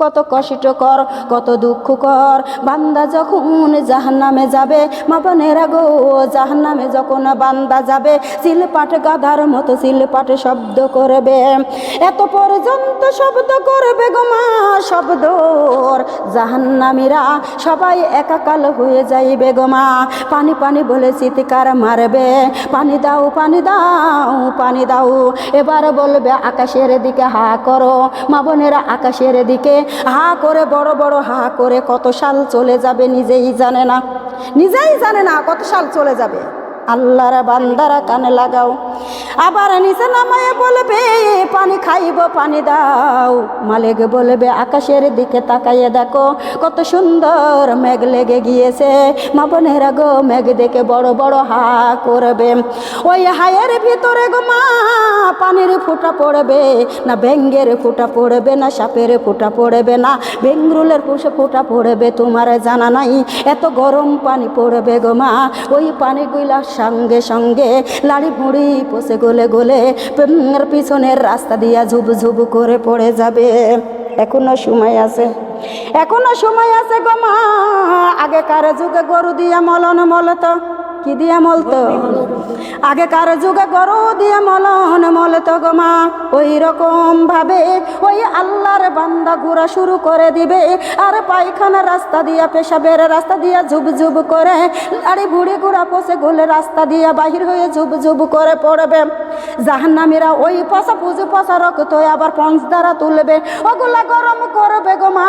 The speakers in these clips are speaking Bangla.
কত কষ্ট কর, কত দুঃখ কর। বান্দা যখন জাহান্নামে যাবে, মা বোনেরা গো জাহান্নামে যখন বান্দা যাবে, সিলপাট গাধার মতো সিলপাট শব্দ করবে। এত পর্যন্ত শব্দ করবে গো মা, শব্দ। জাহান্নামীরা সবাই একাকাল হয়ে যাইবে গো মা। পানি পানি বলে চিৎকার মারবে। পানি দাও পানি দাও পানি দাও। এবার বলবে, আকাশের দিকে হা করো। মা বোনেরা আকাশের দিকে হা করে বড় বড় হা করে কত সাল চলে যাবে নিজেই জানে না। নিজেই জানে না কত সাল চলে যাবে। আল্লাহর বান্দারা কানে লাগাও। আবার নিচে নামায় বলবে, পানি খাইব, পানি দাও। মালিক বলবে, আকাশের দিকে তাকাইয়ে দেখো, কত সুন্দর মেঘ লেগে গিয়েছে। মা বোনেরা গো, মেঘ দেখে বড় বড় হা করবে। ওই হায়ের ভিতরে গো মা, পানির ফুটা পড়বে না ব্যাঙ্গের ফুটা পড়বে না, সাপের ফুটা পড়বে না বেঙ্গরুলের পুষে ফুটা পড়বে, তোমার জানা নাই। এত গরম পানি পড়বে গো মা, ওই পানিগুলার সঙ্গে সঙ্গে লাড়ি ভুড়ি পচে গলে গলে পিছনের রাস্তা দিয়া ঝুব ঝুব করে পড়ে যাবে। এখনও সময় আছে, এখনও সময় আছে গো মা। আগেকার যুগে গরু দিয়া মলন মলতো। কি দিয়া মলতো? আগেকার যুগে গরু দিয়ে মলন মলতো গো মা। ওই রকম ভাবে ওই আল্লাহর বান্দা ঘোরা শুরু করে দিবে। আর পায়খানা রাস্তা দিয়া, পেশাবের রাস্তা দিয়া ঝুব ঝুব করে লাড়ি বুড়ি ঘোড়া পচে গলে রাস্তা দিয়া বাহির হয়ে ঝুব ঝুব করে পড়বে। জাহান্নামীরা ওই পশা পুজো পশা রক্ত আবার পঞ্চ দ্বারা তুলবে। ওগুলা গরম করবে গো মা।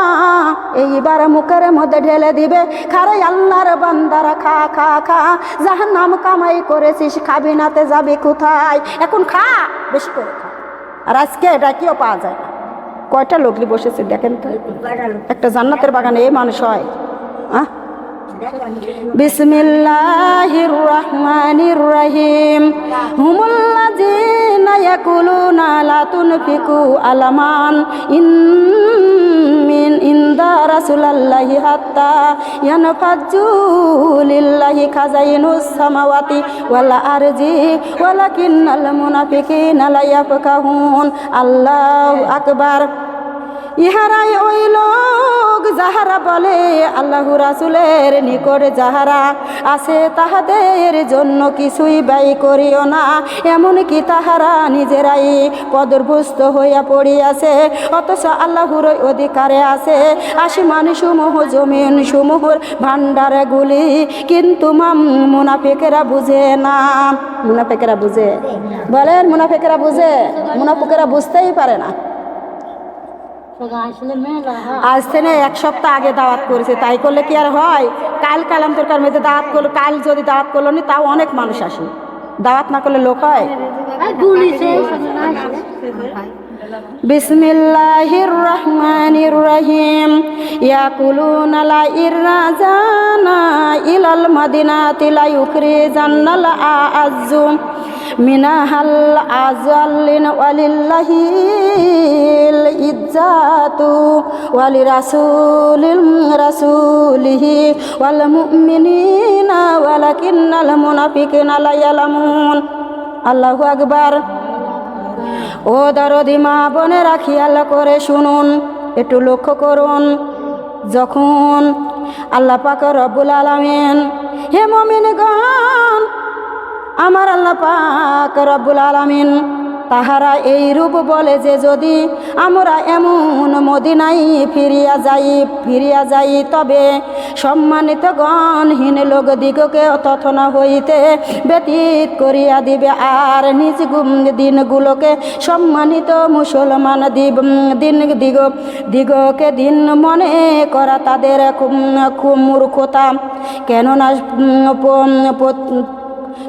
এইবার মুখের মধ্যে ঢেলে দিবে। খারে আল্লাহর বান্দারা খা খা খা। জাহান্নাম কামাই করেছিস খাবি নাতে যাবি কোথায়? এখন খা বেশি করে খা। আর আজকে এটা কেউ পাওয়া যায় না। কয়টা লোকলি বসেছে দেখেন তো? একটা জান্নাতের বাগানে এই মানুষ হয়। আহ বিসমিল্লাহির রহমানির রহিম হুমুল্লাযীনা ইয়াকুলুনা লা তুনফিকু আলামান। ইন মিন ইনদা রাসূলিল্লাহি হাত্তা ইয়ানফাজ্জু লিল্লাহি খাজাইনুস সামাওয়াতি ওয়াল আরজি। ওয়ালাকিন্নাল মুনাফিকিনা লা ইয়াফকাহুন। আল্লাহু আকবার। ইহারাই ওই লোক যাহারা বলে আল্লাহ রাসুলের নিকট যাহারা আছে তাহাদের জন্য কিছুই ব্যয় করিও না। এমনকি তাহারা নিজেরাই পদভুস্ত হইয়া পড়িয়াছে, অথচ আল্লাহর অধিকারে আছে। আসমান সমূহ, জমিন সমূহর ভাণ্ডারগুলি কিন্তু মাম মুনাফিকেরা বুঝে না। মুনাফিকেরা বুঝে? বলেন, মুনাফিকেরা বুঝে? মুনাফিকেরা বুঝতেই পারে না। আজ থেকে এক সপ্তাহ আগে দাওয়াত করেছে তাই করলে কি আর হয়? কাল কালাম দাওয়াত করল কাল যদি দাওয়াত করল নি তাও অনেক মানুষ আসে। দাওয়াত না করলে লোক হয়? বিসমিল্লাহির রহমানির রহিম ইয়াকুলুনা লা ইরজানা ইলাল মাদিনাতি লা ইউখরিজান্নাল আআজ্জু মিনাহাল আজাল্লিন ওয়ালিল্লাহিল ইজ্জাতু ওয়ালি রাসূলিল রাসূলিহি ওয়াল মুমিনিনা ওয়ালাকিন্নাল মুনাফিকিনা লা ইয়ালামুন আল্লাহু আকবার ও দরদি মা বোনেরা, খেয়াল করে শুনুন, একটু লক্ষ্য করুন। যখন আল্লাহ পাক রব্বুল আলামিন, হে মমিনগণ, আমার আল্লাহ পাক রব্বুল আলামিন তাহারা এই রূপ বলে যে যদি আমরা এমন মদিনাই ফিরিয়া যাই ফিরিয়া যাই, তবে সম্মানিত গণহীন লোক দিগকে তথনা হইতে ব্যতীত করিয়া দিবে। আর নিজ দিনগুলোকে সম্মানিত মুসলমান দিব, দিন দিগ, দিগকে দিন মনে করা তাদের মূর্খতা। কেননা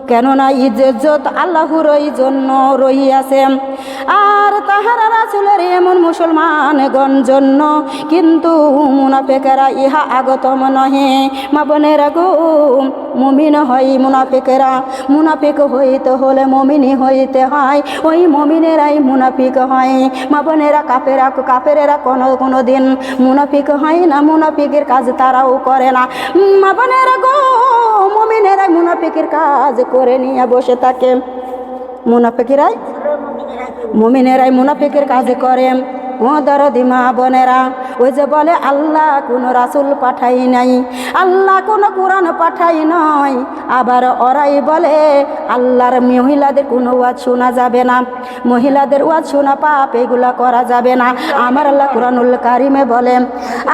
কেননা ইজ্জত আল্লাহর ওই জন্য রহিয়াছে। আর তাহারা রাসুলের এমন মুসলমানগণ জন্য, কিন্তু মুনাফেকেরা ইহা আগতম নহে। মা বোনেরা গো, মুমিন হয় মুনাফিকেরা। মুনাফিক হইতে হলে মমিনি হইতে হয়, ওই মমিনেরাই মুনাফিক হয়। মা বোনেরা কাপেরা কাপেরেরা কোনো কোনো দিন মুনাফিক হয় না, মুনাফিকের কাজ তারাও করে না। মা বোনেরা গো, মমিনেরাই মুনাফিকের কাজ করে নিয়ে বসে থাকে। মুনাফেকিরাই মমিনেরাই মুনাফেকের কাজ করে। ও দরদি মা বোনেরা ওই যে বলে, আল্লাহ কোনো রাসুল পাঠাই নাই, আল্লাহ কোনো কোরআন পাঠাই নয় আবার ওরাই বলে, আল্লাহর মহিলাদের কোনো ওয়াজ শোনা যাবে না, মহিলাদের ওয়াজ শোনা পাপ, এগুলা করা যাবে না। আমার আল্লাহ কোরআনুল কারিমে বলে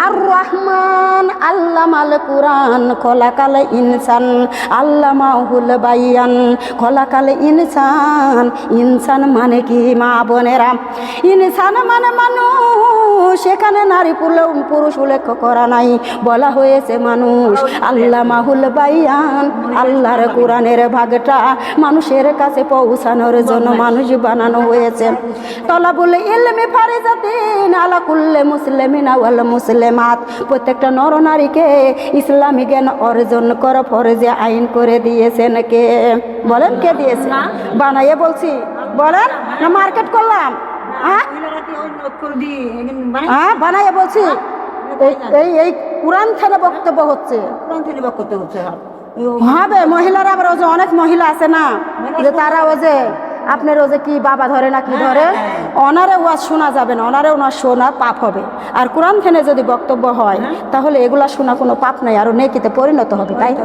আর রহমান আল্লামাল কোরআন, খোলাকাল ইনসান, আল্লামাহুল বাইয়ান, খোলাকাল ইনসান। ইনসান মানে কি, মা বোনেরা? ইনসান মানে মানুষ। সেখানে নারী পুল- পুরুষ উল্লেখ করা নাই। বলা হয়েছে মানুষ আল্লাহ মাহুল বাইয়ান আল্লাহর কোরআনের ভাগটা মানুষের কাছে পৌঁছানোর জন্য মানুষ বানানো হয়েছে। তলা বলে তলাবুল ইলমি ফারিজাতিন আলা কুল্লে মুসলিমিনা ওয়াল মুসলিমাত প্রত্যেকটা নর নারীকে ইসলামী জ্ঞান অর্জন কর ফরজে আইন করে দিয়েছেন কে? বলেন কে দিয়েছে? বানাইয়ে বলছি বলেন না মার্কেট করলাম। হ্যাঁ? হ্যাঁ বানাইয়ে বলছি এই- এই এই কোরআন থেকে বক্তব্য হচ্ছে। হবে মহিলারা আবার ওই যে অনেক মহিলা আছে না যে তারা ওই যে আপনার ওই যে কি বাবা ধরে না কি ধরে অনারে ওয়াজ শোনা যাবে না অনারে ওনার শোনা পাপ হবে। আর কোরআন থেকে যদি বক্তব্য হয় তাহলে এগুলা শোনা কোনো পাপ নাই আরও নেকিতে পরিণত হবে তাই তো?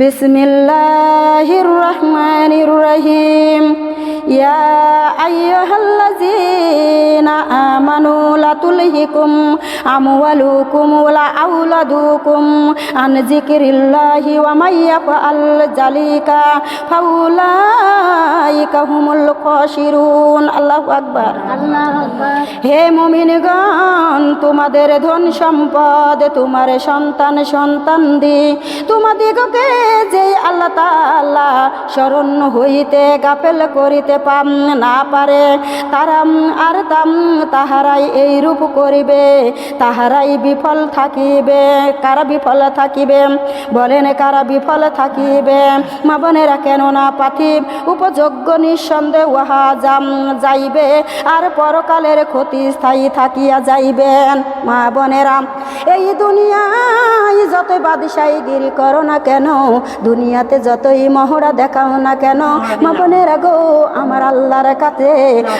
বিসমিল্লাহির রহমানির রহিম ইয়া আইয়ুহাল্লাযীনা আমানু লা তুলহিকুম আমওয়ালুকুম ওয়ালা আওলাদুকুম আন যিকরিল্লাহি ওয়া মাইয়াফআল যালিকা ফাউলাইকা হুমুল খাসিরুন আল্লাহু আকবার। আল্লাহু আকবার। হে মুমিনগণ তোমাদের ধন সম্পদ তোমার সন্তান সন্তান দি তোমাদিগকে যে আল্লাহ তাআলা স্মরণ হইতে, গাফেল করিতে পাম না পারে তারা আর তাম তাহারাই এই রূপ করিবে, তাহারাই বিফল থাকিবে। কারা বিফল থাকিবে? বলেন কারা বিফল থাকিবে? মা বোনেরা কেন না পাথিব উপযোগ্য নিঃসন্দেহ উহা জাম যাইবে, আর পরকালের ক্ষতি স্থায়ী থাকিয়া যাইবেন। মা বোনেরা, এই দুনিয়ায় যতই বাদশাহীগিরি করো না কেন? দুনিয়াতে যতই মহড়া দেখাও না কেন? মা বোনেরা গো আমার আল্লাহর কাছে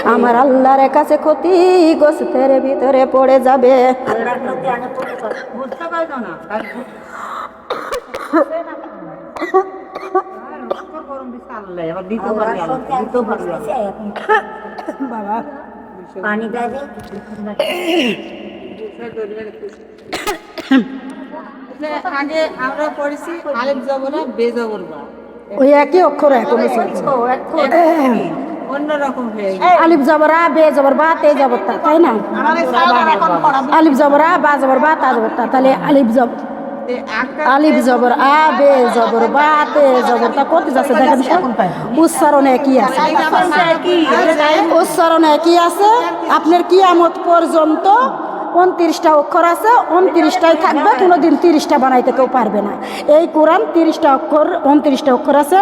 আমার আল্লাহর কাছে ক্ষতি গোস্তের ভিতরে পড়ে যাবে। বাবা পানি দেয় আগে আমরা পড়েছি আলেম জবরা বেজবর বা ওই একই অক্ষর এখন অন্যরকম হয়ে আলিফ জবরা বে জবর বা তে জবর তা তাই না আলিফ জবরা বা জবর বা তা জবর তা তাহলে আলিফ জব আলিফ জবর আ বে জবর বা তে জবর তা কত যাচ্ছে দেখেন উচ্চারণে কি আছে? উচ্চারণে কি আছে? আপনার কিয়ামত পর্যন্ত উনত্রিশটা অক্ষর আছে উনত্রিশটাই থাকবে কোনোদিন তিরিশটা বানাইতে কেউ পারবে না। এই কোরআন তিরিশটা অক্ষর উনত্রিশটা অক্ষর আছে।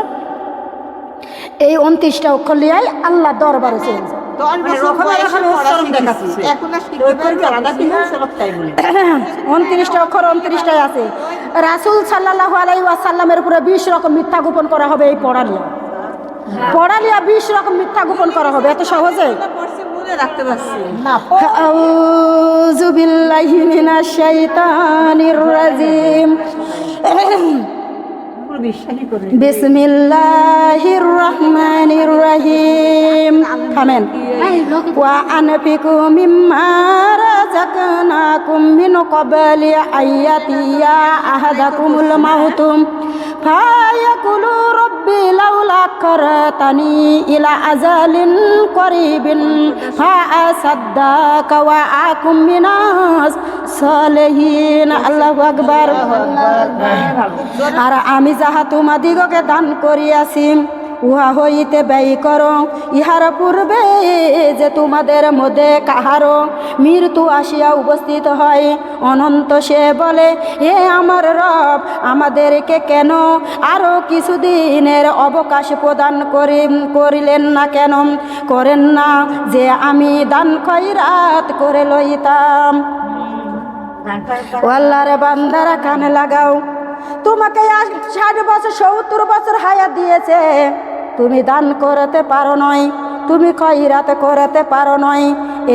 এই উনত্রিশটা অক্ষর লিয়াই আল্লাহ দরবারে। এখন আর শিখতে উনত্রিশটা অক্ষর উনত্রিশটাই আছে। রাসুল সাল্লাহ আলাই ওয়াসাল্লামের উপরে বিশ রকম মিথ্যা গোপন করা হবে এই পড়ালিয়া পড়ালিয়া বিশ রকম মিথ্যা গোপন করা হবে এত সহজে? করে রাখতে পারছি। না আউযু বিল্লাহি মিনাশ শাইতানির রাজিম। বিসমিল্লাহির রহমানির রহিম। থামেন ওয়া আনফিকু মিম্মা রাযাকনাকুম মিন ক্বাবলি فيقول ربي لولا أخرتني إلى أجل قريب فأصدق وأكن من الصالحين الله أكبر আর আমি যাহা তোমাদিগকে দান করিয়াছি উহা হইতে ব্যয় করো। ইহার পূর্বে যে তোমাদের মধ্যে কাহারও মৃত্যু আসিয়া উপস্থিত হয় অনন্ত সে বলে হে আমার রব আমাদেরকে কেন আরও কিছুদিনের অবকাশ প্রদান করি করিলেন না কেন? করেন না যে আমি দান খৈরাত করে লইতাম। ও আল্লাহর বান্দারা কানে লাগাও। তোমাকে ষাট বছর, সত্তর বছর হায়াত দিয়েছে। তুমি দান করতে পারো নয় তুমি খয়রাত করতে পারো নয়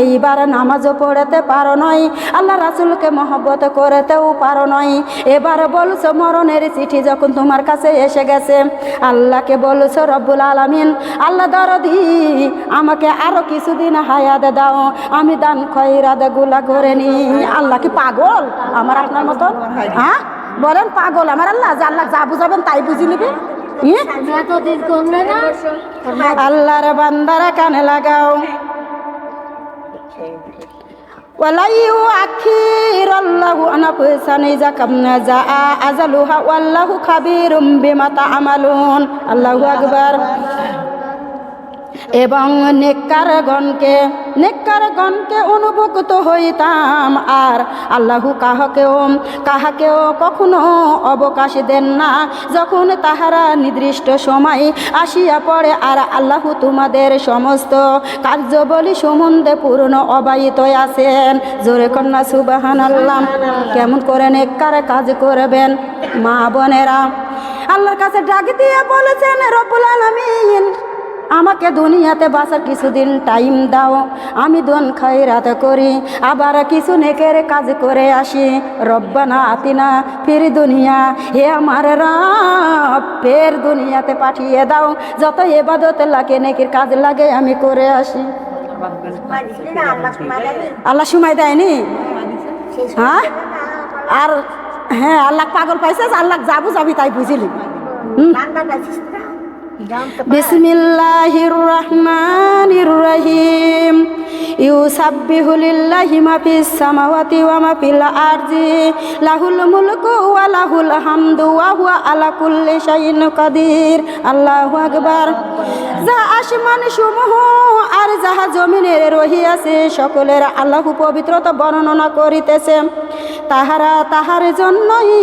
এইবার নামাজও পড়তে পারো নয় আল্লাহ রাসুলকে মহব্বত করতেও পারো নয় এবার বলছো মরণের চিঠি যখন তোমার কাছে এসে গেছে, আল্লাহকে বলছো রব্বুল আলামিন, আল্লাহ দরদি, আমাকে আরও কিছুদিন হায়াত দাও, আমি দান খয়রাতগুলা করে নি আল্লাহ কি পাগল? আমার আপনার মতন? হ্যাঁ? বলেন পাগল আমার আল্লাহ, যে আল্লাহ যা বুঝাবেন তাই বুঝি নিবে। আল্লাহর বান্দারা কানে লাগাও। ওয়ালাইউ আখির আল্লাহু আকবার। এবং নেককারগণকে নেককারগণকে অনুভুক্ত হইতাম। আর আল্লাহু কাহকেও কাহাকেও কখনো অবকাশ দেন না। যখন তাহারা নির্দিষ্ট সময় আসিয়া পড়ে আর আল্লাহ তোমাদের সমস্ত কার্যবলী সম্বন্ধে পূর্ণ অবাহিত আছেন। জোরে কন্যা সুবাহান আল্লাহ কেমন করে নেককার কাজ করবেন মা বোনেরা। আল্লাহর কাছে ডাক দিয়ে বলেছেন রব্বুল আলামিন আমাকে দুনিয়াতে বাসার কিছুদিন টাইম দাও। আমি দন খয়রাত করি, আবার কিছু নেকের কাজ করে আসি। রব্বানা আতিনা ফির দুনিয়া, হে আমার ফের দুনিয়াতে পাঠিয়ে দাও। যত এবাদত লাগে, নেকির কাজ লাগে, আমি করে আসি। আল্লাহ সময় দেয়নি? হ্যাঁ? আর হ্যাঁ আল্লাহ পাগল পাইছে আল্লাহ যাব যাবি তাই বুঝিলি। হুম? বিসমিল্লাহির রহমানির রহিম ইউসাব্বিহু লিল্লাহি মা ফিস সামাওয়াতি ওয়া মা ফিল আরদি লাহুল মুলকু ওয়া লাহুল হামদু ওয়া হুয়া আলা কুল্লি শাইইন কাদির। আল্লাহু আকবার। যা আসমান সমূহ আর যাহা জমিনের রহিয়াছে সকলের আল্লাহ পবিত্রতা বর্ণনা করিতেছে। তাহারা তাহার জন্যই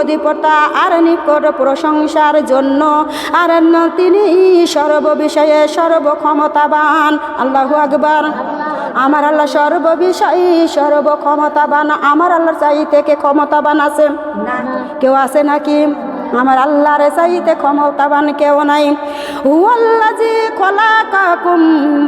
অধিপতা আর নিকট প্রশংসার জন্য। আর তিনি সর্ববিষয়ে সর্বক্ষমতাবান। আল্লাহ আকবার। আমার আল্লাহ সর্ববিষয়ী সর্বক্ষমতাবান। আমার আল্লাহ চাই থেকে ক্ষমতাবান আছে কেউ আছে নাকি? আমার আল্লাহর চাইতে ক্ষমতাবান কেউ নাই। হুয়াল্লাজি খলাকাকুম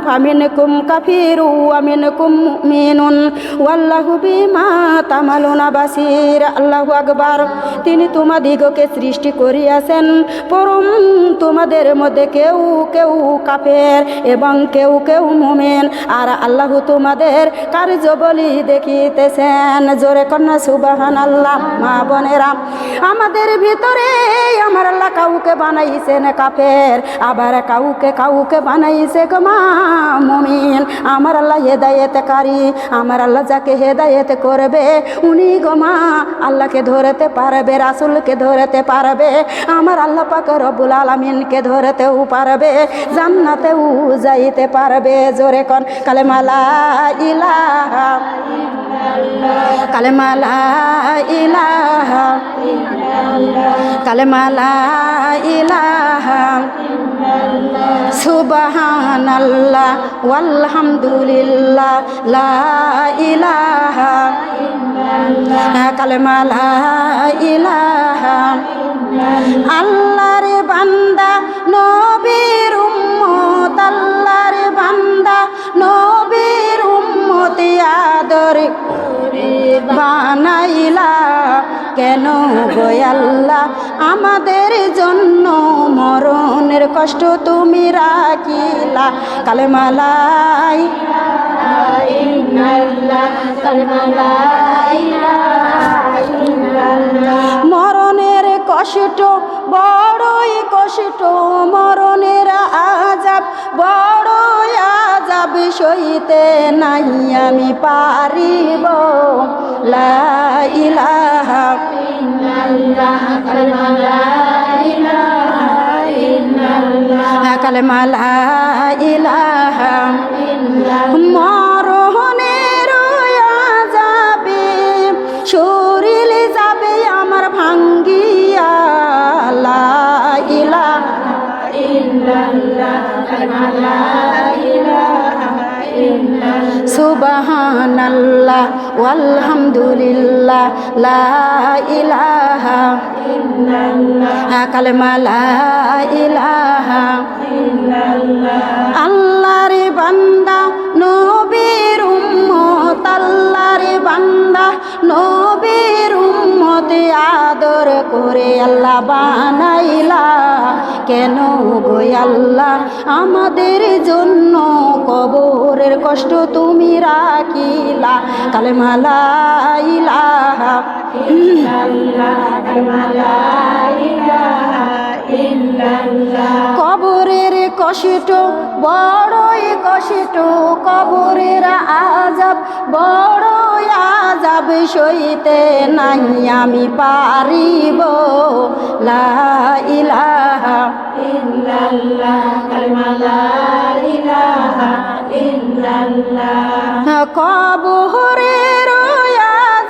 ফামিনকুম কাফিরু ওয়ামিনকুম মুমিনুন। ওয়াল্লাহু বিমা তামালুনা বাসির। আল্লাহু আকবার। তিনি তোমাদিগকে সৃষ্টি করিয়াছেন। পরম তোমাদের মধ্যে কেউ কেউ কাফের এবং কেউ কেউ মুমিন। আর আল্লাহ তোমাদের কার্যবলি দেখিতেছেন। জোরে কন্যা সুবাহান আল্লাহ মা বোনেরা। আমাদের ভিতরে আমার আল্লাহ কাউকে বানাইছেন কাফের, আবার কাউকে কাউকে বানাইছে গো মা মুমিন। আমার আল্লাহ হেদায়েত কারি, আমার আল্লাহ যাকে হেদায়েত করবে, উনি গো মা আল্লাহকে ধরতে পারবে, রাসুলকে ধরতে পারবে, আমার আল্লাহ পাক রব্বুল আলামিনকে ধরতেও পারবে, জান্নাতেও যাইতে পারবে। জোরে কন কালেমালা ইলাহা কালেমালা ইলাহা ওয়ালহামদুলিল্লাহ লা ইলাহা ইলাহা আল্লাহর বান্দা, নবীর উম্মত, আল্লাহর বান্দা, নবীর উম্মত আদর বানাইলা। কেন গয়াল্লাহ আমাদের জন্য মরণের কষ্ট তুমি রাখিলা। কালেমালাই মরণের কষ্ট, বড়ই কষ্ট, মরণের আজাব, বড়ই আজাব সইতে নাই আমি পারিব। লা ইলাহা কালেমা লা আলহামদুলিল্লাহ লা ইলাহা কালেমা ইলাহা আল্লাহর বান্দা উম্মত আদর করে আল্লাহ বানাইলা, কেন গো আল্লাহ? আমাদের জন্য কবরের কষ্ট তুমি রাখিলা কালে মালাইলা কবরের কষ্ট বড়ই কষ্ট কবরের আজাব বড়ই আজাব সইতে নাই আমি পারিব। লা ইলাহা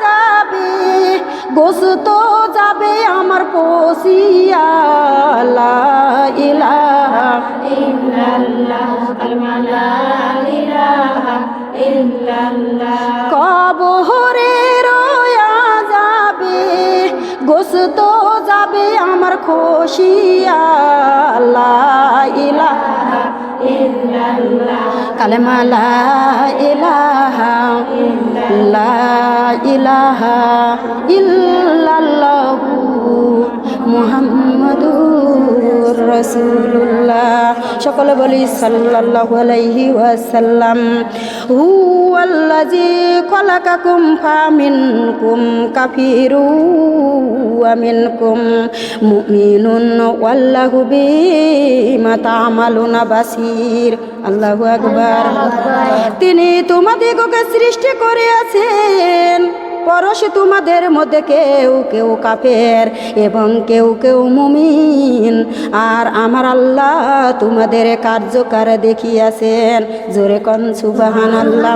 যাবে গোস্ত যাবে আমার পশিয়া। লা ইলাহা কবরের যাবে গোস্ত যাবে আমার খুশিয়া। কালেমা লা ইলাহা লা ইলাহা ইল্লাল্লাহু মুহাম্মাদুর রাসূলুল্লাহ সকলে বলি সাল্লাল্লাহু আলাইহি ওয়াসাল্লাম। হুয়াল্লাযী খলাকাকুম ফামিনকুম কাফিরু ওয়া মিনকুম মুমিনুন ওয়াল্লাহু বিমা তা'মালুনা বাসীর। আল্লাহু আকবার। তিনি তোমাদিগকে সৃষ্টি করিয়াছেন। পরশ তোমাদের মধ্যে কেউ কেউ কাফের এবং কেউ কেউ মুমিন। আর আমার আল্লাহ তোমাদের কার্যকার দেখিয়াছেন। জোরে কন সুবাহান আল্লাহ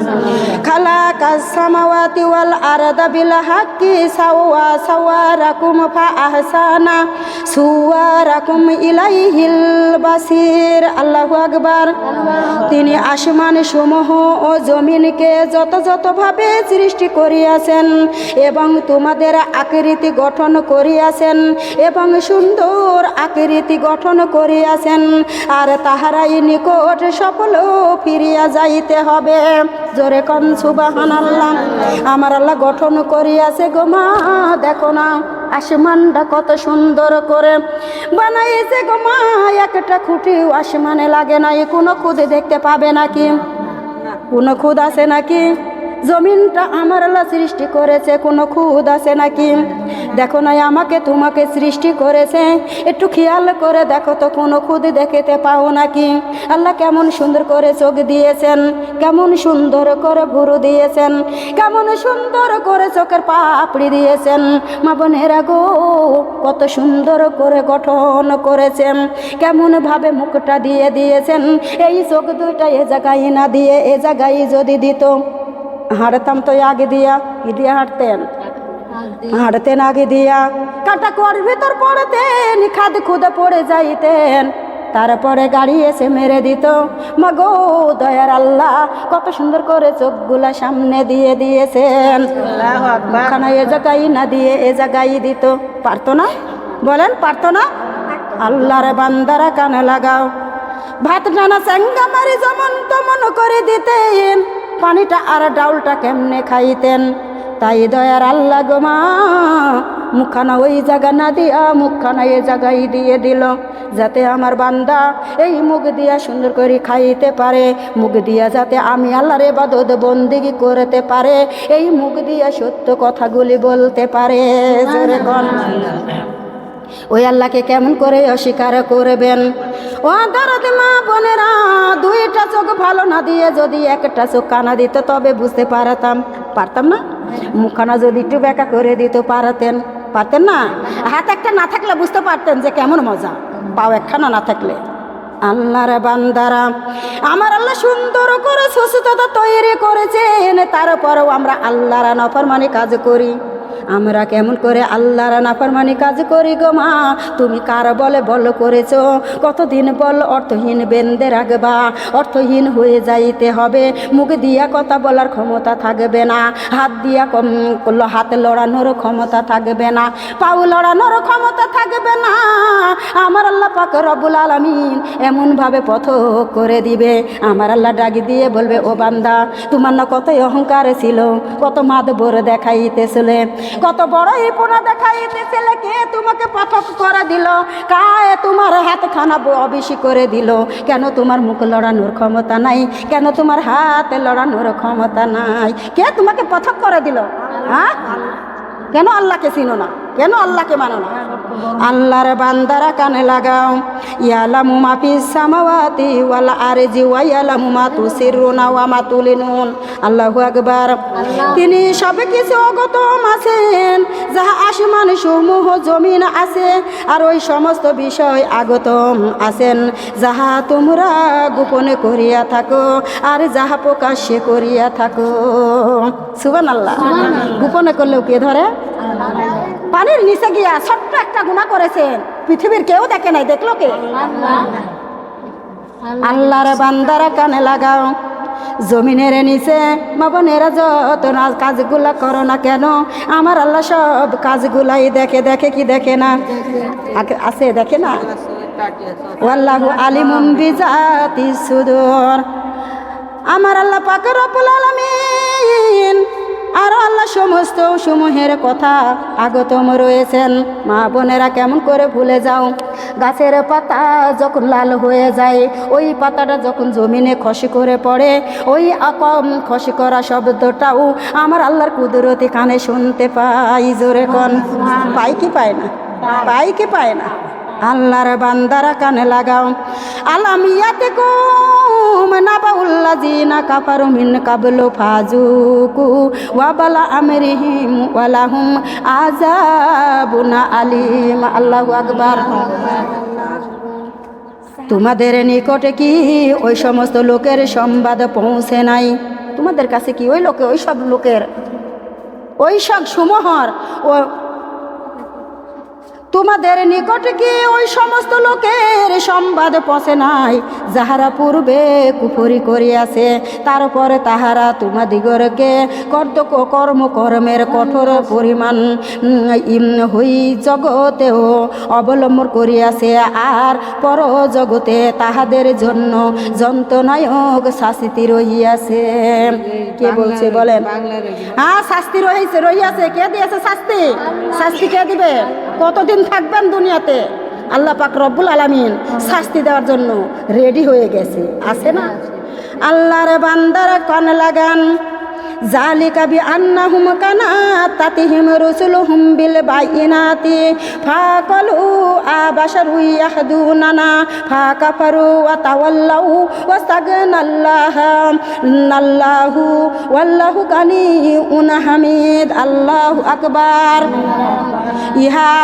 খালা কাসামাওয়াতি ওয়াল আরদা বিল হাক্কি সাওয়া সাওয়ারাকুম ফা আহসানা সুওয়ারাকুম ইলাইহিল বাসির। আল্লাহু আকবার। তিনি আসমান সমূহ ও জমিনকে যত যতভাবে সৃষ্টি করিয়াছেন। এবং তোমাদের আকৃতি গঠন করিয়াছেন এবং সুন্দর আকৃতি গঠন করিয়াছেন, আর তাহারাই নিকট সফল ফিরিয়া যাইতে হবে। জোরে কন সুবাহান আল্লাহ আমার আল্লাহ গঠন করিয়াছে গো মা, দেখো না, আসমানটা কত সুন্দর করে বানাইছে গো মা। একটা খুঁটি আসমানে লাগে না কোনো খুদে দেখতে পাবে নাকি? কোনো খুদ আছে নাকি? জমিনটা আমার আল্লাহ সৃষ্টি করেছে, কোনো খুদ আছে নাকি? দেখো না আমাকে, তোমাকে সৃষ্টি করেছে। একটু খেয়াল করে দেখো তো, কোনো খুদ দেখতে পাও নাকি? আল্লাহ কেমন সুন্দর করে চোখ দিয়েছেন, কেমন সুন্দর করে ভুরু দিয়েছেন, কেমন সুন্দর করে চোখের পাপড়ি দিয়েছেন। মা বোনেরা গো, কত সুন্দর করে গঠন করেছেন, কেমনভাবে মুখটা দিয়ে দিয়েছেন। এই চোখ দুইটা এ জায়গায় না দিয়ে, এ জায়গায় যদি দিত। হাঁটতাম তো আগে দিয়া দিয়ে হাঁটতেন হাঁটতেন আগে দিয়া। কাটা কর ভিতর পড়তেন খাদ খুদে পড়ে যাইতেন। তারপরে গাড়ি এসে মেরে দিত। মাগো দয়ার আল্লাহ কত সুন্দর করে চোখগুলা সামনে দিয়ে দিয়েছেন। খানা এ জায়গায় না দিয়ে এ জায়গায় দিত। পারতো না? বলেন পারতো না? আল্লাহর বান্দারা কানে লাগাও। ভাত টানা চেঙ্গা মারি যেমন তেমন করে দিতেন। পানিটা আর ডাউলটা কেমনে খাইতেন? তাই দয়ার আল্লাহ গো মা মুখখানা ওই জায়গা না দিয়া মুখখানা এ জায়গায় দিয়ে দিল যাতে আমার বান্দা এই মুখ দিয়া সুন্দর করে খাইতে পারে মুখ দিয়া যাতে আমি আল্লাহর এবাদত বন্দিগি করতে পারে এই মুখ দিয়া সত্য কথাগুলি বলতে পারে। ওই আল্লাহকে কেমন করে অস্বীকার করবেন? ও দরদ মা বোনেরা, দুইটা চোখ ভালো না দিয়ে যদি একটা চোখ কানা দিত তবে বুঝতে পারতাম। পারতাম না? মুখখানা যদি একটু বেকা করে দিত পারতেন। পারতেন না? হাত একটা না থাকলে বুঝতে পারতেন যে কেমন মজা। পাও একখানা না থাকলে। আল্লাহর বান্দারা, আমার আল্লাহ সুন্দর করে সুস্থতা তৈরি করেছেন, তারপরেও আমরা আল্লাহর নফরমানি কাজ করি। আমরা কেমন করে আল্লাহর নাফরমানি কাজ করি গো মা? তুমি কার বলে বল করেছ? কতদিন বল অর্থহীন বেন্দে রাখবা? অর্থহীন হয়ে যাইতে হবে। মুখ দিয়া কথা বলার ক্ষমতা থাকবে না। হাত দিয়া কম হাতে লড়ানোর ক্ষমতা থাকবে না। পাউ লড়ানোর ক্ষমতা থাকবে না। আমার আল্লাহ পাক রব্বুল আলামিন এমনভাবে পথ করে দিবে। আমার আল্লাহ ডাকি দিয়ে বলবে, ও বান্দা, তোমার না কত অহংকার ছিল, কত মাদবর দেখাইতেছিলে। কত বড় পোনা দেখাইতেছিলে কে তোমাকে পথক করে দিল, কায় তোমার হাত খানা অবেশি করে দিল। কেন তোমার মুখ লড়ানোর ক্ষমতা নাই? কেন তোমার হাতে লড়ানোর ক্ষমতা নাই? কে তোমাকে পথক করে দিল? হ্যাঁ? কেন আল্লাহকে চিনো না? কেন আল্লাহকে মানো না? আল্লাহর বান্দারা কানে লাগাও ইয়ালামু মা ফিস সামাওয়াতি ওয়াল আরজি ওয়া ইয়ালামু মা তুসিরুনা ওয়া মা তুলিনুন। আল্লাহু আকবার। তিনি সব কিছু অগতম আছেন যাহা আসমান সমূহ জমিন আছে আর ওই সমস্ত বিষয় আগতম আছেন। যাহা তোমরা গোপনে করিয়া থাকো আর যাহা প্রকাশ্যে করিয়া থাকো। সুবান আল্লাহ গোপনে করলেও কে ধরে? পানির নিচে গিয়া ছোট্ট একটা গুণা করেছেন। পৃথিবীর কেউ দেখে নাই দেখল কে? আল্লাহর বান্দারা কানে লাগাও। জমিনের নিচে মাবনেরা যত না কাজগুলা করো না কেন? আমার আল্লাহ সব কাজগুলাই দেখে দেখে কি দেখে না? আছে দেখে না? ওয়াল্লাহু আলিমুম বিজাতি সুদর। আমার আল্লাহ পাক রব্বুল আলামিন আর আল্লাহ সমস্ত সমূহের কথা আগতম রয়েছেন। মা বোনেরা কেমন করে ভুলে যাও। গাছের পাতা যখন লাল হয়ে যায়, ওই পাতাটা যখন জমিনে খসি করে পড়ে, ওই আকম খসি করা শব্দটাও আমার আল্লাহর কুদরতি কানে শুনতে পাই জোরে কন। পাই কি পায় না? পাই কি পায় না? আল্লাহর বান্দারা কানে লাগাও। আলামিয়াতে কুম নাবাউল্লাযিনা কাফারু মিন কাবলু ফাজুকু ওয়া বালা আমরিহিম ওয়ালাহুম আযাবুন আলিম। আল্লাহু আকবার। তোমাদের নিকটে কি ওই সমস্ত লোকের সংবাদ পৌঁছে নাই? তোমাদের কাছে কি ওই লোকে, ওই সব লোকের? ওই সব সমূহর ও তোমাদের নিকটে কি ওই সমস্ত লোকের সংবাদ পৌঁছে নাই? যাহারা পূর্বে কুফরি করিয়াছে তারপরে তাহারা তোমাদিগরকে কর্তক কর্ম কর্মের কঠোর পরিমাণ হই জগতেও অবলম্বন করিয়াছে। আর পর জগতে তাহাদের জন্য যন্ত্রনায়ক শাস্তি রহিয়াছে। কে বলছে বলেন? হ্যাঁ শাস্তি রয়েছে রহিয়াছে। কে দিয়েছে শাস্তি? শাস্তি কে দিবে? কতদিন থাকবেন দুনিয়াতে? আল্লাহ পাক রব্বুল আলমিন শাস্তি দেওয়ার জন্য রেডি হয়ে গেছে। আছে না? আল্লাহর বান্দারে কন লাগান। জালিকা বি আন্নাহুম কানাত তাতিহিম রুসুলুহুম বিল বাইনাতি ফাকালু আবাশারু ইয়াহদুনানা ফাকাফারু ওয়া তাওয়াল্লাউ ওয়াস্তাগনাল্লাহ নাল্লাহু ওয়াল্লাহু গানিউন হামিদ আল্লাহু আকবার। ইহা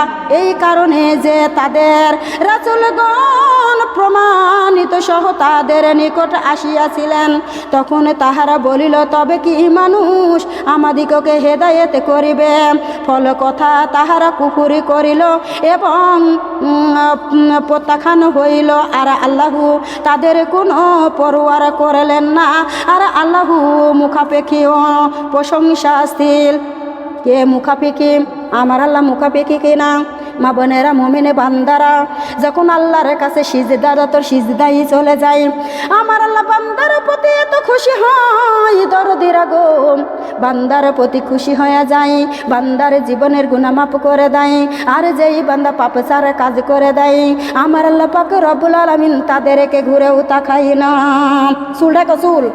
এই কারণে যে তাদের রাসূলগণ প্রমাণিত সহ তাদের নিকট আসিয়াছিলেন, তখন তাহারা বলিল, তবে কি মানুষ আমাদিগকে হেদায়েত করিবে। ফল কথা তাহারা কুফুরি করিল এবং প্রত্যাখ্যান হইল। আর আল্লাহু তাদের কোনো পরোয়ার করলেন না। আর আল্লাহ আল্লাহু মুখাপেক্ষীও প্রশংসাশীল। কে মুখাপেক্ষি? আমার আল্লাহ মুখাপেক্ষি কিনা? মা বোনেরা, মমিনে বান্দারা, যখন আল্লাহর কাছে সিজদার তোর সিজদাই চলে যায়। আমার আল্লাহ বান্দার প্রতি এত খুশি হয়, দরদিরা গো বান্দার প্রতি খুশি হয়ে যায়, বান্দার জীবনের গুণা মাপ করে দেয়, আর যেই বান্দা পাপচার কাজ করে দেয়, আমার আল্লাহ পাক রব্বুল আলামিন তাদেরকে ঘুরেও তাকাই না। চুল ঢাকো, চুল।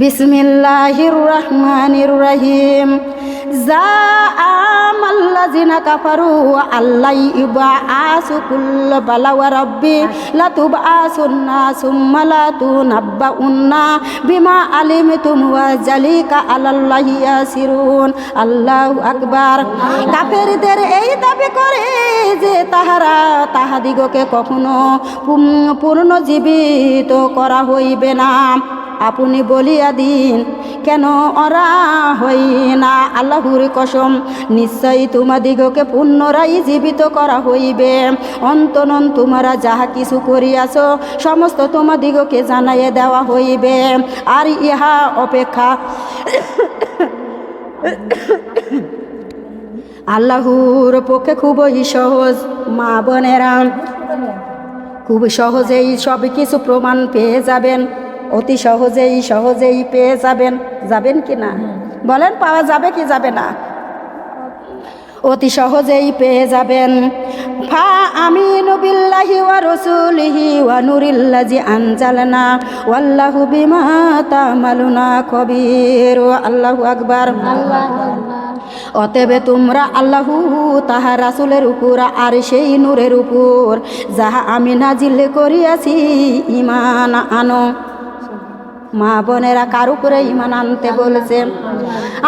বিসমিল্লাহির রহমানির রহিম জাআম আল্লাযিনা কাফারু আল্লাই ইবআসু কুল্ল বালা ওয়া রাব্বি লাতুবআসুন্না সুম্মা লাতুনাব্বাউন্না বিমা আলিমতুম ওয়া জালিকা আলাল্লাহি ইয়াসিরুন। আল্লাহু আকবার। কাফেরদের এই দাবি করে যে তাহারা তাহাদিগকে কখনো পূর্ণ জীবিত করা হইবে না। আপনি বলিয়া দিন, কেন ওরা হই না আল্লাহুর কসম, নিশ্চয়ই তোমাদিগকে পুনরায় জীবিত করা হইবে। অন্তনন তোমরা যাহা কিছু করিয়াছ, সমস্ত তোমাদিগকে জানাইয়া দেওয়া হইবে। আর ইহা অপেক্ষা আল্লাহুর পক্ষে খুবই সহজ, মা বোনেরা। খুব সহজেই সব কিছু প্রমাণ পেয়ে যাবেন। অতি সহজেই সহজেই পেয়ে যাবেন। যাবেন কি না? বলেন পাওয়া যাবে কি যাবে না? অতি সহজেই পেয়ে যাবেন। ফা আমিনু বিল্লাহি ওয়া রাসূলিহি ওয়া নুরিল্লাজি আনজালনা। ওয়াল্লাহু বিমা তামালুনা খবীর। আল্লাহু আকবার। অতএবে তোমরা আল্লাহু তাহা রাসুলের উপর আর সেই নূরের উপর যাহা আমি নাজিল করিয়াছি ইমান আনো। মা বোনেরা কার উপরে ইমান আনতে বলেছে।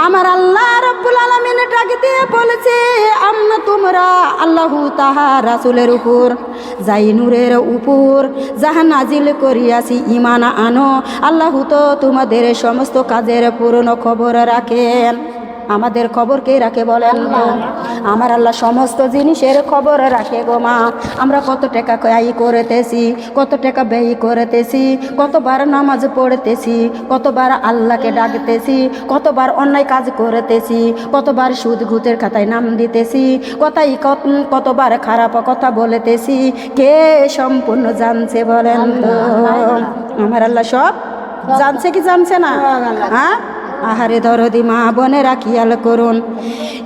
আমার আল্লাহ রব্বুল আলমিন ডাক দিয়ে বলেছে আমরা তোমরা আল্লাহ তাহা রাসুলের উপর, যাই নূরের উপর যাহা নাজিল করিয়াছি ইমান আনো, আল্লাহ তো তোমাদের সমস্ত কাজের পুরনো খবর রাখেন। আমাদের খবর কে রাখে বলেন আমার আল্লাহ সমস্ত জিনিসের খবর রাখে গো মা। আমরা কত টাকা ব্যয় করেতেছি কত টাকা ব্যয় করেতেছি কতবার নামাজ পড়তেছি কতবার আল্লাহকে ডাকতেছি কতবার অন্যায় কাজ করেতেছি কতবার সুদ ঘুতের খাতায় নাম দিতেছি কথাই কত কতবার খারাপ কথা বলেতেছি কে সম্পূর্ণ জানছে বলেন আমার আল্লাহ সব জানছে কি জানছে না? হ্যাঁ? আহারে দরদি মা বোনেরা খেয়াল করুন।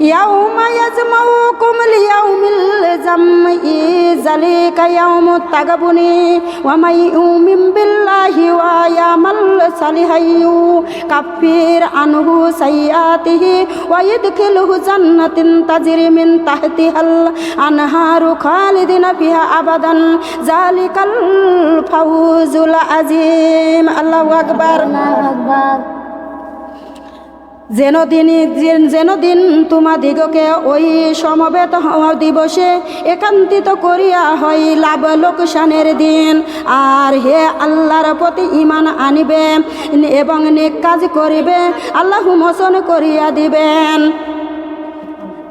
ইয়াউমা ইয়াজমাউকুম লিয়াউমিল জামঈ যালিকা ইয়াউমুত তাগাবুনি, ওয়া মাই ইউমিন বিল্লাহি ওয়া ইয়ামাল সালিহাইয়ু কাফির আনহু সাইয়াতিহি ওয়া ইদখিলহু জান্নাতিন তাজরি মিন তাহতিহাল আনহারু খালিদিনা ফিহা আবাদান। যালিকাল ফাউজুল আজিম। আল্লাহু আকবার। যেন তিনি যেন দিন তোমাদিগকে ওই সমবেত দিবসে একান্তিত করিয়া হয় লাভ লোকসানের দিন। আর হে আল্লাহর প্রতি ইমান আনিবে এবং নেক কাজ করিবে, আল্লাহ মোচন করিয়া দিবেন।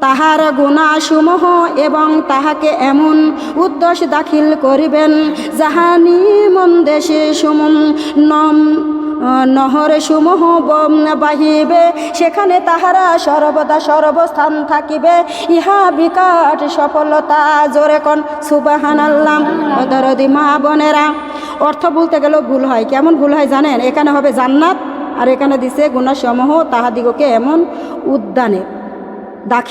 তাহার গুণাসমূহ এবং তাহাকে এমন উদ্দেশ্য দাখিল করিবেন, যাহা নিমন্দেশে সুমন নম নহর সমূহ বাহিবে, সেখানে তাহারা সর্বদা সর্বস্থান থাকিবে। ইহা বিকাট সফলতা, জোরে কন সুবাহান আল্লাহ দরদি মা বোনেরা। অর্থ বলতে গেলেও ভুল হয়। কেমন ভুল হয় জানেন? এখানে হবে জান্নাত, আর এখানে দিছে গুণাসমূহ, তাহাদিগকে এমন উদ্যানে দাখিল